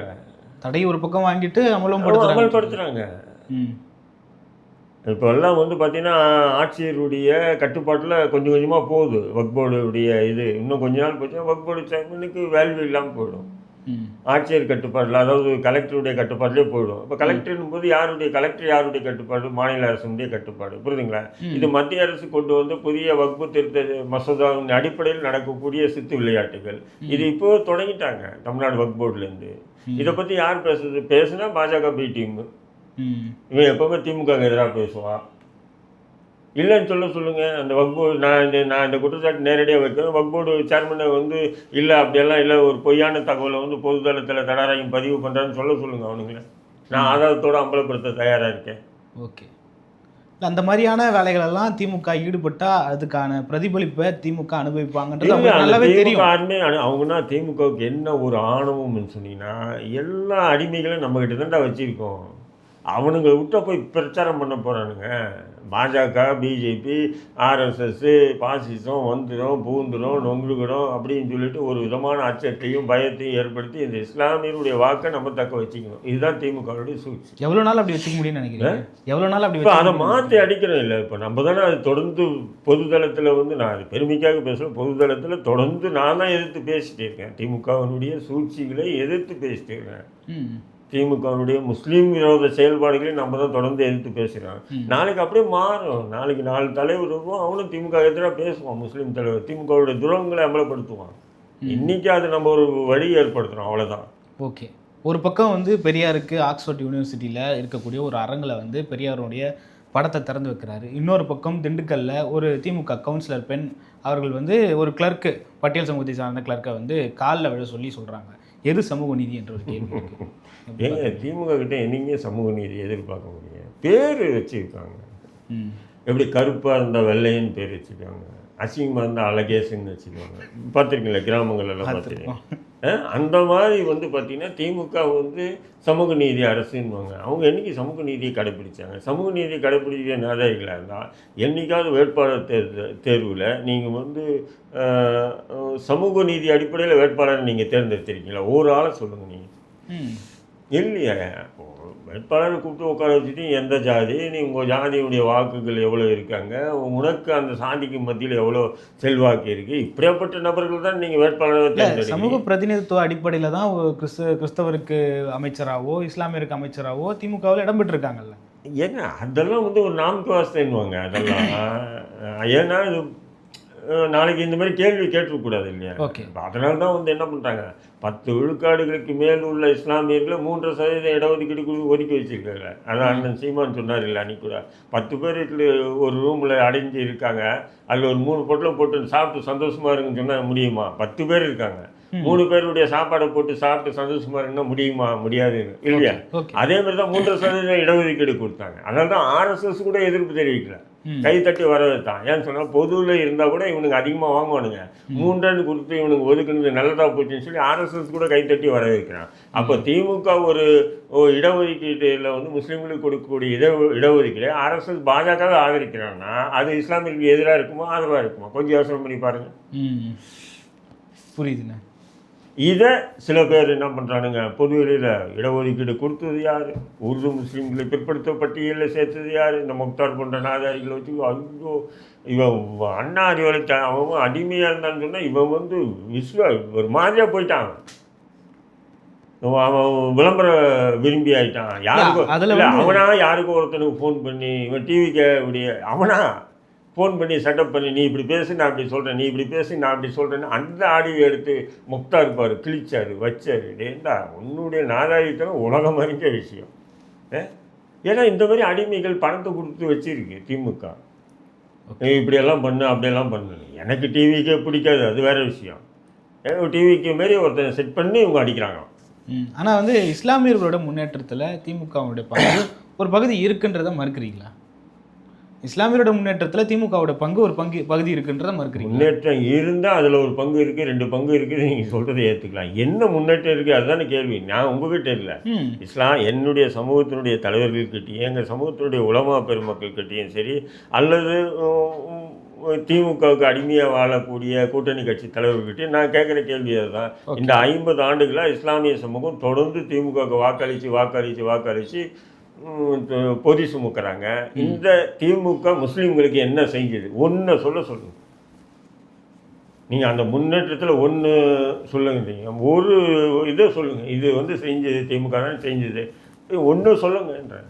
தடை ஒரு பக்கம் வாங்கிட்டு அமலும் அமல்படுத்துகிறாங்க இப்போ எல்லாம் வந்து பார்த்தீங்கன்னா ஆட்சியருடைய கட்டுப்பாட்டில் கொஞ்சம் கொஞ்சமாக போகுது. வக்போர்டுடைய இது. இன்னும் கொஞ்ச நாள் போச்சுன்னா வக்போர்டு சேர்மனுக்கு வேல்யூ இல்லாமல் போயிடும். ஆட்சியர் கட்டுப்பாட்டில் அதாவது கலெக்டருடைய கட்டுப்பாட்டிலே போயிடும். இப்போ கலெக்டர்னும் போது யாருடைய கலெக்டர் யாருடைய கட்டுப்பாடு? மாநில அரசுடைய கட்டுப்பாடு. புரியுதுங்களா? இது மத்திய அரசு கொண்டு வந்து புதிய வகுப்பு திருத்த மசோதாவின் அடிப்படையில் நடக்கக்கூடிய சித்து விளையாட்டுகள். இது இப்போ தொடங்கிட்டாங்க தமிழ்நாடு வக்ஃப் போர்டுலேருந்து இதை பற்றி யார் பேசுறது பேசுனா பாஜக பி டீம் இவன் எப்பவுமே திமுக எதிராக பேசுவான். இல்லைன்னு சொல்ல சொல்லுங்க. அந்த வக்போர்டு நான் இந்த நான் இந்த குற்றச்சாட்டு நேரடியாக வைக்கிறேன் வக்போர்டு சேர்மனை வந்து இல்லை அப்படியெல்லாம் இல்லை. ஒரு பொய்யான தகவலை வந்து பொதுதளத்தில் தடாராயம் பதிவு பண்ணுறான்னு சொல்ல சொல்லுங்க அவனுங்கள. நான் ஆதாரத்தோடு அம்பலப்படுத்த தயாராக இருக்கேன். ஓகே. அந்த மாதிரியான வேலைகளெல்லாம் திமுக ஈடுபட்டா அதுக்கான பிரதிபலிப்பை திமுக அனுபவிப்பாங்கன்றது நல்லாவே தெரியும். அவங்கன்னா திமுகவுக்கு என்ன ஒரு ஆணவம்னு சொன்னீங்கன்னா எல்லா அடிமைகளும் நம்ம கிட்ட தான்டா வச்சிருக்கோம். அவனுங்க விட்ட போய் பிரச்சாரம் பண்ண போறானுங்க. பாஜக பிஜேபி ஆர்எஸ்எஸ் பாசிசம் வந்துடும் பூந்துடும் நொங்குகிறோம் அப்படின்னு சொல்லிட்டு ஒரு விதமான அச்சத்தையும் பயத்தையும் ஏற்படுத்தி இந்த இஸ்லாமியருடைய வாக்கை நம்ம தக்க வச்சுக்கணும். இதுதான் திமுகவுடைய சூழ்ச்சி. எவ்வளவு நாள் அப்படி வச்சுக்க முடியும்னு நினைக்கிறீங்க? எவ்வளவு நாள் அப்படி இப்போ அதை? மாற்றி அடிக்கிறோம் இல்லை. இப்போ நம்ம தானே அது தொடர்ந்து பொதுதளத்தில் வந்து நான் அது பெருமைக்காக பேசல பொதுதளத்தில் தொடர்ந்து நான் தான் எதிர்த்து பேசிட்டே இருக்கேன். திமுகவினுடைய சூழ்ச்சிகளை எதிர்த்து பேசிட்டே இருக்கேன். ம் திமுகவினுடைய முஸ்லீம் விரோத செயல்பாடுகளை நம்ம தான் தொடர்ந்து எதிர்த்து பேசுகிறோம் நாளைக்கு அப்படியே மாறும். நாளைக்கு நாலு தலைவர் இருக்கும். அவனும் திமுக எதிராக பேசுவான் முஸ்லீம் தலைவர் திமுகவுடைய துரோகங்களை அமலப்படுத்துவான் இன்னைக்கு அது நம்ம ஒரு வழி ஏற்படுத்துகிறோம் அவ்வளோதான் ஓகே. ஒரு பக்கம் வந்து பெரியாருக்கு ஆக்ஸ்போர்ட் யூனிவர்சிட்டியில் இருக்கக்கூடிய ஒரு அரங்கில் வந்து பெரியாருடைய படத்தை திறந்து வைக்கிறாரு. இன்னொரு பக்கம் திண்டுக்கல்ல ஒரு திமுக கவுன்சிலர் பெண் அவர்கள் வந்து ஒரு கிளர்க்கு பட்டியல் சமூகத்தை சார்ந்த கிளர்க்கை வந்து காலில் விழ சொல்லி சொல்கிறாங்க எது சமூக நீதி என்ற ஒரு கேள்வி ஏங்க திமுக கிட்ட என்னைக்குமே சமூக நீதி எதிர்பார்க்க முடியும் பேர் வச்சுருக்காங்க. எப்படி கருப்பாக இருந்தால் வெள்ளைன்னு பேர் வச்சுருக்காங்க. அசிங்கமாக இருந்தால் அழகேசன்னு வச்சுக்குவாங்க பார்த்துருக்கீங்களா? கிராமங்கள்லாம் பார்த்துருக்கேன் அந்த மாதிரி வந்து பார்த்திங்கன்னா திமுக வந்து சமூக நீதி அரசுன்னுவாங்க. அவங்க என்னைக்கு சமூக நீதியை கடைப்பிடிச்சாங்க? சமூக நீதியை கடைப்பிடிக்கிற நாதாரிகளாக இருந்தால் என்னைக்காவது வேட்பாளர் தேர்வு தேர்வில் நீங்கள் வந்து சமூக நீதி அடிப்படையில் வேட்பாளரை நீங்கள் தேர்ந்தெடுத்திருக்கீங்களா? ஒரு ஆளை சொல்லுங்கள் நீங்கள் இல்லையே. வேட்பாளரை கூப்பிட்டு உட்கார வச்சுட்டு எந்த ஜாதி? நீ உங்கள் ஜாதியுடைய வாக்குகள் எவ்வளோ இருக்காங்க? உனக்கு அந்த சாதிக்கு மத்தியில் எவ்வளோ செல்வாக்கு இருக்குது இப்படியாப்பட்ட நபர்கள் தான் நீங்கள் வேட்பாளரை சமூக பிரதிநிதித்துவ அடிப்படையில் தான் கிறிஸ்து கிறிஸ்தவருக்கு அமைச்சராவோ இஸ்லாமியருக்கு அமைச்சராவோ திமுகவில் இடம் பெற்றிருக்காங்கல்ல. ஏங்க அதெல்லாம் வந்து ஒரு நான்கு வாஸ்தைன்னுவாங்க அதெல்லாம். ஏன்னா இது நாளைக்கு இந்த மாதிரி கேள்வி கேட்டுக்கூடாது இல்லையா? அதனால தான் வந்து என்ன பண்ணுறாங்க பத்து விழுக்காடுகளுக்கு மேல் உள்ள இஸ்லாமியர்களை மூன்று சதவீதம் இடஒதுக்கீடு ஒதுக்கி வச்சிருக்காங்க. அதான் அண்ணன் சீமான் சொன்னார் இல்லை அன்னைக்கு கூட. பத்து பேர் இதுல ஒரு ரூமில் அடைஞ்சு இருக்காங்க. அதில் ஒரு மூணு பொட்டலம் போட்டு சாப்பிட்டு சந்தோஷமா இருக்குன்னு சொன்னால் முடியுமா? பத்து பேர் இருக்காங்க. மூணு பேருடைய சாப்பாடை போட்டு சாப்பிட்டு சந்தோஷமா இருக்குன்னா முடியுமா? முடியாதுன்னு இல்லையா? அதே மாதிரி தான் மூன்று சதவீதம் இடஒதுக்கீடு கொடுத்தாங்க. அதனால தான் ஆர்எஸ்எஸ் கூட எதிர்ப்பு தெரிவிக்கல. ம். கை தட்டி வரவேற்றான் ஏன்னு சொன்னால் பொதுவில் இருந்தால் கூட இவனுக்கு அதிகமாக வாங்குவானுங்க. மூன்றுன்னு கொடுத்து இவனுக்கு ஒதுக்குனது நல்லதா போச்சுன்னு சொல்லி ஆர்எஸ்எஸ் கூட கை தட்டி வரவேற்கிறான். அப்போ திமுக ஒரு இடஒதுக்கீட்டில் வந்து முஸ்லீம்களுக்கு கொடுக்கக்கூடிய இட இடஒதுக்கீடு ஆர்எஸ்எஸ் பாஜகவை ஆதரிக்கிறான்னா அது இஸ்லாமியர்களுக்கு எதிராக இருக்குமா ஆதரவாக இருக்குமா? கொஞ்சம் யோசனை பண்ணி பாருங்க. ம். புரியுதுண்ணே. இதை சில பேர் என்ன பண்ணுறானுங்க பொது வெளியில் இடஒதுக்கீடு கொடுத்தது யார்? உருது முஸ்லீம்களை பிற்படுத்த பட்டியலில் சேர்த்தது யார்? இந்த முக்தார் போன்ற நாதாரிகளை வச்சு ஐயோ இவன் அண்ணா அறிவாளி அவன் அடிமையாக இருந்தான்னு சொன்னால் இவன் வந்து விஸ்வ ஒரு மாதிரியாக போயிட்டான். அவன். விளம்பர விரும்பி ஆயிட்டான். யாருக்கும் அவனா யாருக்கும் ஒருத்தனுக்கு ஃபோன் பண்ணி இவன் டிவிக்கு உடைய அவனா? ஃபோன் பண்ணி செட்டப் பண்ணி நீ இப்படி பேசு நான் இப்படி சொல்கிறேன் நீ இப்படி பேசு நான் இப்படி சொல்கிறேன்னு அந்த ஆடியோ எடுத்து முக்தா இருப்பார் கிழிச்சாரு வச்சாரு. டேண்டா உன்னுடைய நாதாரித்தனம் உலகம் அறிஞ்ச விஷயம்? ஏன்னா இந்த மாதிரி அடிமைகள் பணத்தை கொடுத்து வச்சிருக்கு திமுக. நீ இப்படியெல்லாம் பண்ணு அப்படியெல்லாம் பண்ணு. எனக்கு டிவிக்கே பிடிக்காது அது வேற விஷயம். டிவிக்கு மாரி ஒருத்தன் செட் பண்ணி இவங்க அடிக்கிறாங்க. ஆனால் வந்து இஸ்லாமியர்களோட முன்னேற்றத்தில் திமுகவுடைய பங்கு ஒரு பகுதி இருக்குன்றதை மறுக்கிறீங்களா? இஸ்லாமியரோட முன்னேற்றத்தில் திமுகவோட பங்கு ஒரு பங்கு பகுதி இருக்குன்றதை மறுக்கிறீங்களா? முன்னேற்றம் இருந்தால் அதில் ஒரு பங்கு இருக்குது ரெண்டு பங்கு இருக்குது நீங்கள் சொல்கிறத ஏற்றுக்கலாம் என்ன முன்னேற்றம் இருக்குது அதுதானே கேள்வி. நான் உங்ககிட்ட இல்லை. இஸ்லாம் என்னுடைய சமூகத்தினுடைய தலைவர்கள்கிட்டயும் எங்கள் சமூகத்தினுடைய உலமா பெருமக்கள்கிட்டயும் சரி அல்லது திமுகவுக்கு அடிமையாக வாழக்கூடிய கூட்டணி கட்சி தலைவர்கள்கிட்டயும் நான் கேட்குற கேள்வி அதுதான். இந்த ஐம்பது ஆண்டுகளாக இஸ்லாமிய சமூகம் தொடர்ந்து திமுகவுக்கு வாக்களித்து வாக்களித்து வாக்களித்து பொதி சுமக்கிறாங்க. இந்த திமுக முஸ்லீம்களுக்கு என்ன செஞ்சது? ஒன்றை சொல்ல சொல்லுங்க நீங்கள் அந்த முன்னேற்றத்தில் ஒன்று சொல்லுங்க ஒரு இதை சொல்லுங்கள் இது வந்து செஞ்சது திமுக தான் செஞ்சது. ஒன்று சொல்லுங்கன்றேன்.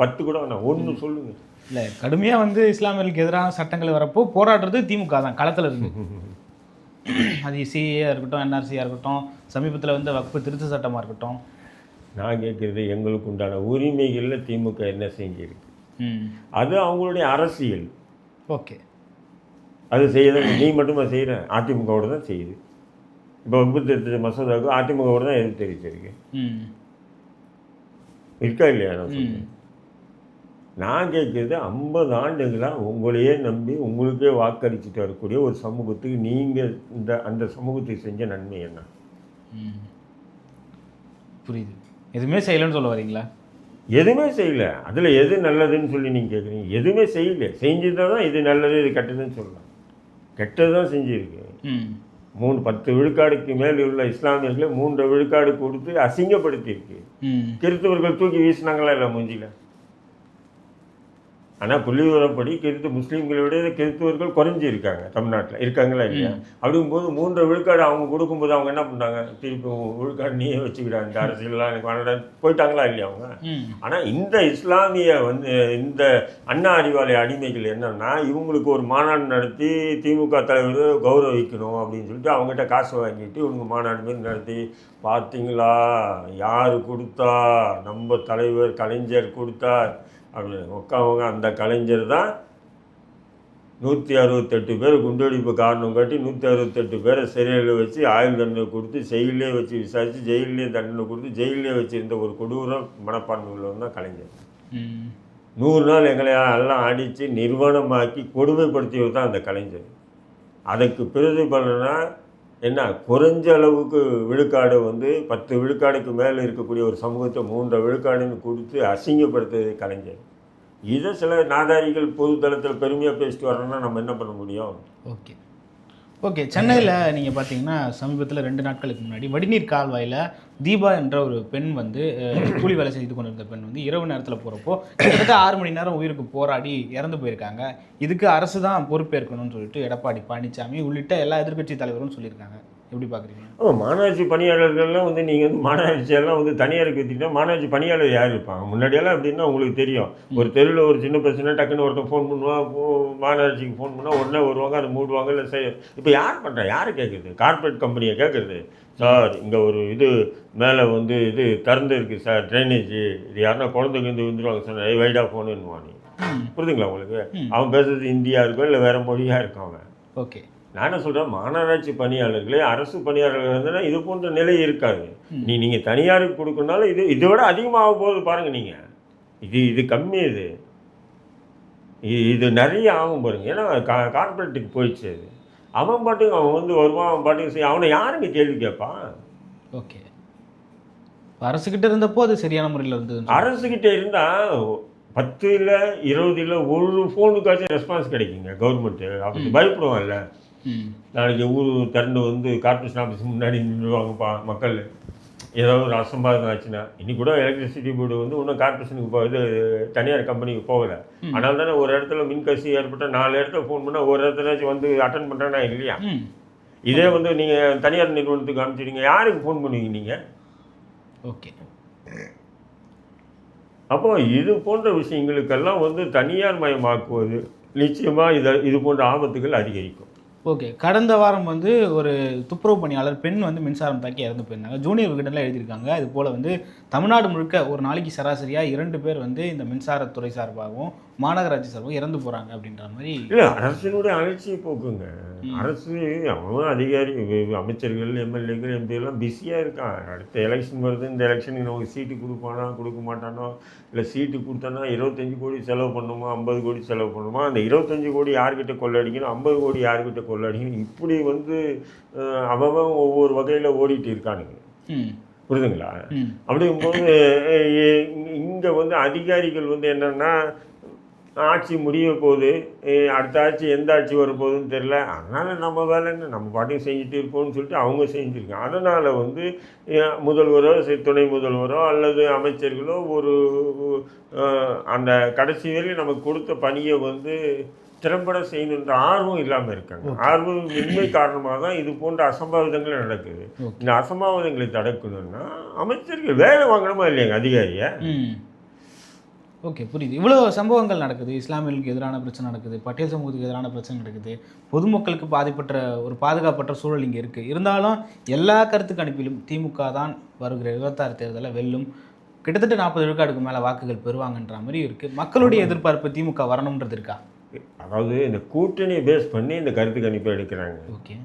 பத்து கூட வேணாம். ஒன்று சொல்லுங்கள் இல்லை கடுமையாக வந்து இஸ்லாமியர்களுக்கு எதிரான சட்டங்கள் வரப்போ போராடுறது திமுக தான் களத்தில் இருந்து. அது சிஏயாக இருக்கட்டும் என்ஆர்சியாக இருக்கட்டும் சமீபத்தில் வந்து வக்ஃபு திருத்த சட்டமாக இருக்கட்டும் நான் கேட்குறது எங்களுக்கு உண்டான உரிமைகளில் திமுக என்ன செஞ்சிருக்கு? அது அவங்களுடைய அரசியல். ஓகே. அது செய்யதான் நீ மட்டுமா செய்கிற அதிமுகவோட தான் செய்யுது. இப்போ வகுப்பு திருத்த மசோதாவுக்கு அதிமுகவோட தான் எதிர்ப்பு தெரிவிச்சிருக்கு. ம். இருக்கா இல்லையா நான் சொல்றேன். நான் கேட்குறது ஐம்பது ஆண்டுகளாக உங்களையே நம்பி உங்களுக்கே வாக்களிச்சுட்டு வரக்கூடிய ஒரு சமூகத்துக்கு நீங்கள் இந்த அந்த சமூகத்துக்கு செஞ்ச நன்மை என்ன? புரியுது. எதுவுமே செய்யலைன்னு சொல்ல வரீங்களா? எதுவுமே செய்யல. அதில் எது நல்லதுன்னு சொல்லி நீங்கள் கேட்குறீங்க எதுவுமே செய்யல. செஞ்சதை தான் இது நல்லது இது கெட்டதுன்னு சொல்லலாம். கெட்டது தான் செஞ்சுருக்கு மூணு பத்து விழுக்காடுக்கு மேல் உள்ள இஸ்லாமியர்களை மூன்று விழுக்காடு கொடுத்து அசிங்கப்படுத்தியிருக்கு. கிறிஸ்தவர்கள் தூக்கி வீசினாங்களா இல்லை மூஞ்சில ஆனால் புள்ளிவிவரப்படி கிறிஸ்து முஸ்லீம்களை விட கிறிஸ்தவர்கள் குறைஞ்சி இருக்காங்க தமிழ்நாட்டில். இருக்காங்களா இல்லையா? அப்படிங்கும்போது மூன்று விழுக்காடு அவங்க கொடுக்கும்போது அவங்க என்ன பண்ணாங்க திருப்பி விழுக்காடு நீயே வச்சுக்கிடா இந்த அரசியல்லாம் எனக்கு போயிட்டாங்களா இல்லையா அவங்க? ஆனால் இந்த இஸ்லாமிய வந்து இந்த அண்ணா அறிவாலய அடிமைகள் என்னன்னா இவங்களுக்கு ஒரு மாநாடு நடத்தி திமுக தலைவர் கௌரவிக்கணும் அப்படின்னு சொல்லிட்டு அவங்ககிட்ட காசு வாங்கிட்டு இவங்க மாநாடு மாரி நடத்தி பார்த்தீங்களா? யார் கொடுத்தா? நம்ம தலைவர் கலைஞர் கொடுத்தார். அப்படின்னு. உட்காவங்க அந்த கலைஞர் தான் நூற்றி அறுபத்தெட்டு பேர் குண்டுவெடிப்பு காரணம் காட்டி நூற்றி அறுபத்தெட்டு பேரை சிறையில் வச்சு ஆயுள் தண்டனை கொடுத்து ஜெயிலே வச்சு விசாரித்து ஜெயிலே தண்டனை கொடுத்து ஜெயிலே வச்சுருந்த ஒரு கொடூர மனப்பான்மை உள்ளவன் தான் கலைஞர். நூறு நாள் எங்களை எல்லாம் அடித்து நிர்வாணமாக்கி கொடுமைப்படுத்தியவர் தான் அந்த கலைஞர். அதுக்கு பிரதிபலனா என்ன குறைஞ்ச அளவுக்கு விழுக்காடு வந்து பத்து விழுக்காடுக்கு மேலே இருக்கக்கூடிய ஒரு சமூகத்தை மூன்று விழுக்காடுன்னு கொடுத்து அசிங்கப்படுத்துறது கலைஞர். இதை சில நாதாரிகள் பொது தளத்தில் பெருமையாக பேசிட்டு வரோன்னா நம்ம என்ன பண்ண முடியும்? ஓகே. ஓகே சென்னையில் நீங்கள் பார்த்தீங்கன்னா சமீபத்தில் ரெண்டு நாட்களுக்கு முன்னாடி வடிநீர் கால்வாயில் தீபா என்ற ஒரு பெண் வந்து கூலி வேலை செய்து கொண்டிருந்த பெண் வந்து இரவு நேரத்தில் போகிறப்போ கிட்டத்தட்ட ஆறு மணி நேரம் உயிருக்கு போராடி இறந்து போயிருக்காங்க. இதுக்கு அரசு தான் பொறுப்பேற்கணும்னு சொல்லிட்டு எடப்பாடி பழனிசாமி உள்ளிட்ட எல்லா எதிர்க்கட்சி தலைவரும் சொல்லியிருக்காங்க. எப்படி பார்க்குறீங்க ஆமாம் மாநகராட்சி பணியாளர்கள்லாம் வந்து நீங்கள் வந்து மாநகராட்சியெல்லாம் வந்து தனியாருக்கு விற்றிட்டா மாநகராட்சி பணியாளர் யார் இருப்பாங்க? முன்னாடியெல்லாம் எப்படின்னா உங்களுக்கு தெரியும். ஒரு தெருவில் ஒரு சின்ன பிரச்சனை டக்குன்னு ஒருத்தன் ஃபோன் பண்ணுவான் மாநகராட்சிக்கு ஃபோன் பண்ணால் உடனே வருவாங்க அதை மூடுவாங்க இல்லை செய்ய இப்போ யார் பண்ணுறா யார் கேட்குறது கார்ப்பரேட் கம்பெனியை கேட்குறது சார் இங்கே ஒரு இது மேலே வந்து இது திறந்து இருக்குது சார் ட்ரைனேஜ் இது யாருன்னா குழந்தைங்க வந்து விழுந்துருவாங்க சார் வைடாக ஃபோனுன்னு ம். புரியுதுங்களா உங்களுக்கு. அவன் பேசுறது இந்தியா இருக்கும் இல்லை வேறு மொழியாக இருக்கும் அவன். ஓகே. நான் என்ன சொல்கிறேன் மாநகராட்சி பணியாளர்களே அரசு பணியாளர்கள் இருந்தால் இது போன்ற நிலை இருக்காது. நீ நீங்கள் தனியாருக்கு கொடுக்கறனால இது இதை விட அதிகமாக போகுது பாருங்கள் நீங்கள் இது இது கம்மி இது. இது நிறைய ஆகும் பாருங்க. ஏன்னா கா கார்பரேட்டுக்கு போயிடுச்சு அது. அவன் பாட்டுக்கு அவன் வந்து வருவான் அவன் பாட்டுக்கு செய்ய அவனை யாருங்க கேள்வி கேட்பான்? ஓகே. அரசுக்கிட்ட இருந்தப்போ அது சரியான முறையில் இருந்தது அரசுக்கிட்ட இருந்தால் பத்து இல்லை இருபது இல்லை ஒரு ஃபோனுக்காச்சும் ரெஸ்பான்ஸ் கிடைக்குங்க கவர்மெண்ட்டு அப்படி பயப்படுவான்ல. நாளைக்கு ஊர் திரண்டு வந்து கார்பரேஷன் ஆஃபீஸ் முன்னாடி நின்றுவாங்கப்பா மக்கள். ஏதாவது ஒரு அசம்பாவிதம் ஆச்சுன்னா இன்னைக்கு கூட எலக்ட்ரிசிட்டி போர்டு வந்து இன்னும் கார்பரேஷனுக்கு போ இது தனியார் கம்பெனிக்கு போகலை. அதனால தானே ஒரு இடத்துல மின்கசி ஏற்பட்ட நாலு இடத்துல ஃபோன் பண்ணால் ஒரு இடத்துலயாச்சும் வந்து அட்டன் பண்ணுறேன்னா இல்லையா? இதே வந்து நீங்கள் தனியார் நிறுவனத்துக்கு அனுப்பிச்சிடுங்க. யாருக்கு ஃபோன் பண்ணுவீங்க நீங்கள் ஓகே. அப்போ இது போன்ற விஷயங்களுக்கெல்லாம் வந்து தனியார் மயமாக்குவது நிச்சயமாக இதை இது போன்ற ஆபத்துகள் அதிகரிக்கும். ஓகே. கடந்த வாரம் வந்து ஒரு துப்புரவு பணியாளர் பெண் வந்து மின்சாரம் தாக்கி இறந்து போயிருந்தாங்க. ஜூனியர் விகடனில் எழுதியிருக்காங்க. இது போல் வந்து தமிழ்நாடு முழுக்க ஒரு நாளைக்கு சராசரியாக இரண்டு பேர் வந்து இந்த மின்சாரத்துறை சார்பாகவும் மாநகராட்சி சார்பாகவும் இறந்து போகிறாங்க அப்படின்ற மாதிரி இல்லை அரசினுடைய அலட்சிய போக்குங்க. அரசு அவன் அதிகாரி அமைச்சர்கள் எம்எல்ஏக்கள் எம்பி எல்லாம் பிஸியாக இருக்கான் அடுத்த எலெக்ஷன் வருது இந்த எலெக்ஷனுக்கு நமக்கு சீட்டு கொடுப்பானா கொடுக்க மாட்டானோ? இல்லை சீட்டு கொடுத்தானா இருபத்தஞ்சு கோடி செலவு பண்ணுமா ஐம்பது கோடி செலவு பண்ணுமா? அந்த இருபத்தஞ்சு கோடி யார்கிட்ட கொள்ளடிக்கணும் ஐம்பது கோடி யார்கிட்ட கொள்ளடிக்கணும்? இப்படி வந்து அவன் ஒவ்வொரு வகையில் ஓடிட்டு இருக்கானுங்க. புரியுதுங்களா அப்படிங்கும்போது இங்கே வந்து அதிகாரிகள் வந்து என்னென்னா ஆட்சி முடிய போகுது அடுத்த ஆட்சி எந்த ஆட்சி வரப்போகுதுன்னு தெரில அதனால் நம்ம வேலை என்ன? நம்ம பாட்டுக்கு செஞ்சுட்டு இருப்போம்னு சொல்லிட்டு அவங்க செஞ்சுருக்காங்க. அதனால் வந்து முதல்வரோ துணை முதல்வரோ அல்லது அமைச்சர்களோ ஒரு அந்த கடைசி வரையும் நமக்கு கொடுத்த பணியை வந்து திறம்பட செய்யணுன்ற ஆர்வம் இல்லாமல் இருக்காங்க. ஆர்வம் இன்மை காரணமாக தான் இது போன்ற அசம்பாவிதங்கள் நடக்குது. இந்த அசம்பாவிதங்களை தடுக்கணும்னா அமைச்சர்கள் வேலை வாங்கணுமா இல்லையாங்க அதிகாரியை? ஓகே புரியுது. இவ்வளோ சம்பவங்கள் நடக்குது. இஸ்லாமியர்களுக்கு எதிரான பிரச்சனை நடக்குது. பட்டியல் சமூகத்துக்கு எதிரான பிரச்சனை நடக்குது. பொதுமக்களுக்கு பாதிப்பற்ற ஒரு பாதுகாப்பற்ற சூழல் இங்கே இருக்குது இருந்தாலும் எல்லா கருத்து கணிப்பிலும் திமுக தான் வருகிற இருபத்தாறு தேர்தலில் வெல்லும். கிட்டத்தட்ட நாற்பது விழுக்காடுக்கு மேலே வாக்குகள் பெறுவாங்கன்ற மாதிரி இருக்குது மக்களுடைய எதிர்பார்ப்பு திமுக வரணுன்றது இருக்கா? அதாவது இந்த கூட்டணியை பேஸ் பண்ணி இந்த கருத்து கணிப்பை எடுக்கிறாங்க ஓகே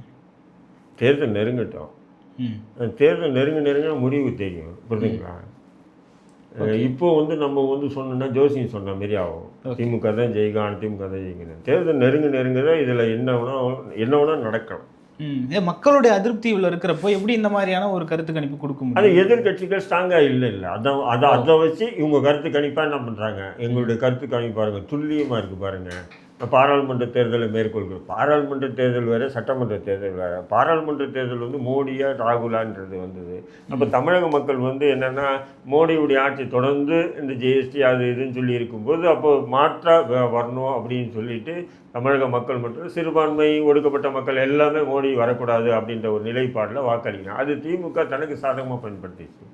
தேர்தல் நெருங்கட்டும். தேர்தல் நெருங்க நெருங்க முடிவு தெரியும். புரியுதுங்களா இப்போ வந்து நம்ம வந்து சொன்னோம்னா ஜோசியம் சொன்ன மாதிரி ஆகும். திமுக தான் ஜெயிக்கும் திமுக தான் ஜெயிக்கணும். தேர்தல் நெருங்க நெருங்க தான் இதில் என்ன வேணா என்ன வேணா நடக்கலாம். மக்களுடைய அதிருப்தி இவ்வளோ இருக்கிறப்போ எப்படி இந்த மாதிரியான ஒரு கருத்து கணிப்பு கொடுக்க அது எதிர்கட்சிகள் ஸ்ட்ராங்காக இல்லை இல்லை. அதான் அதை அதை வச்சு இவங்க கருத்து கணிப்பாக என்ன பண்ணுறாங்க எங்களுடைய கருத்து கணிப்பு பாருங்க. துல்லியமாக இருக்குது பாருங்க. இப்ப பாராளுமன்ற தேர்தலை மேற்கொள்கிறோம். பாராளுமன்ற தேர்தல் வேறு சட்டமன்ற தேர்தல் வேறு. பாராளுமன்ற தேர்தல் வந்து மோடியா ராகுலான்றது வந்தது. அப்போ தமிழக மக்கள் வந்து என்னென்னா மோடியுடைய ஆட்சி தொடர்ந்து இந்த ஜிஎஸ்டி அது இதுன்னு சொல்லி இருக்கும்போது அப்போ மாற்றாக வரணும் அப்படின்னு சொல்லிட்டு தமிழக மக்கள் மற்றும் சிறுபான்மை ஒடுக்கப்பட்ட மக்கள் எல்லாமே மோடி வரக்கூடாது அப்படின்ற ஒரு நிலைப்பாடில் வாக்களிக்கிறாங்க அது திமுக தனக்கு சாதகமாக பயன்படுத்திச்சு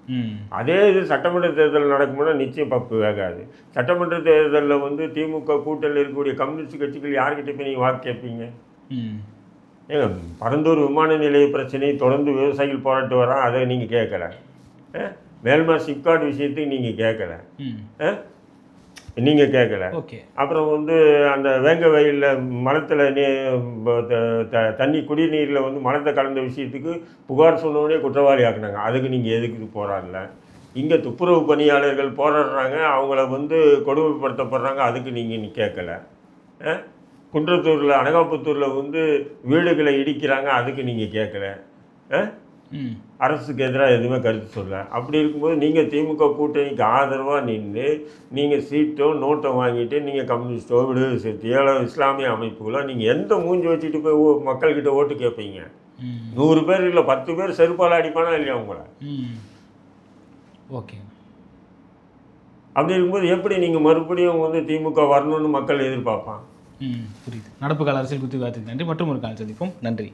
அதே இது சட்டமன்ற தேர்தல் நடக்கும்போது நிச்சயம் பப்பு வேகாது. சட்டமன்ற தேர்தலில் வந்து திமுக கூட்டணியில் இருக்கக்கூடிய கம்யூனிஸ்ட் கட்சிகள் யார்கிட்ட போய் நீங்கள் வாக்கு கேட்பீங்க? ஏங்க பரந்தூர் விமான நிலைய பிரச்சனை தொடர்ந்து விவசாயிகள் போராட்டு வரான் அதை நீங்கள் கேட்கல? மேல்மா சிப்காட் விஷயத்துக்கு நீங்கள் கேட்கல. நீங்கள் கேட்கல ஓகே. அப்புறம் வந்து அந்த வேங்க வயலில் மலத்தில் தண்ணி குடிநீரில் வந்து மலத்தை கலந்த விஷயத்துக்கு புகார் சொன்னோடனே குற்றவாளி ஆக்குனாங்க. அதுக்கு நீங்கள் எதுக்கு போராடல? இங்கே துப்புரவு பணியாளர்கள் போராடுறாங்க. அவங்கள வந்து கொடுமைப்படுத்தப்படுறாங்க. அதுக்கு நீங்கள் நீ கேட்கல? குன்றத்தூரில் அனகாபுத்தூரில் வந்து வீடுகளை இடிக்கிறாங்க. அதுக்கு நீங்கள் கேட்கல? ம் அரசுக்கு எதிராக எதுவுமே கருத்து சொல்ல அப்படி இருக்கும்போது நீங்கள் திமுக கூட்டணிக்கு ஆதரவாக நின்று நீங்கள் சீட்டோ நோட்டோ வாங்கிட்டு நீங்கள் கம்யூனிஸ்டோ விடுதலை சிறுத்தையோ இஸ்லாமிய அமைப்புகளோ நீங்கள் எந்த மூஞ்சி வச்சுட்டு போய் ஓ- மக்கள்கிட்ட ஓட்டு கேட்பீங்க நூறு பேர் இல்லை பத்து பேர் செருப்பால் அடிப்பானா இல்லையா உங்களை? ம். ஓகே. அப்படி இருக்கும்போது எப்படி நீங்கள் மறுபடியும் வந்து திமுக வரணும்னு மக்கள் எதிர்பார்ப்பான் ம். புரியுது. நடப்பு கால அரசியல் குத்து நன்றி. மற்றும் ஒரு கால் சந்திப்போம். நன்றி.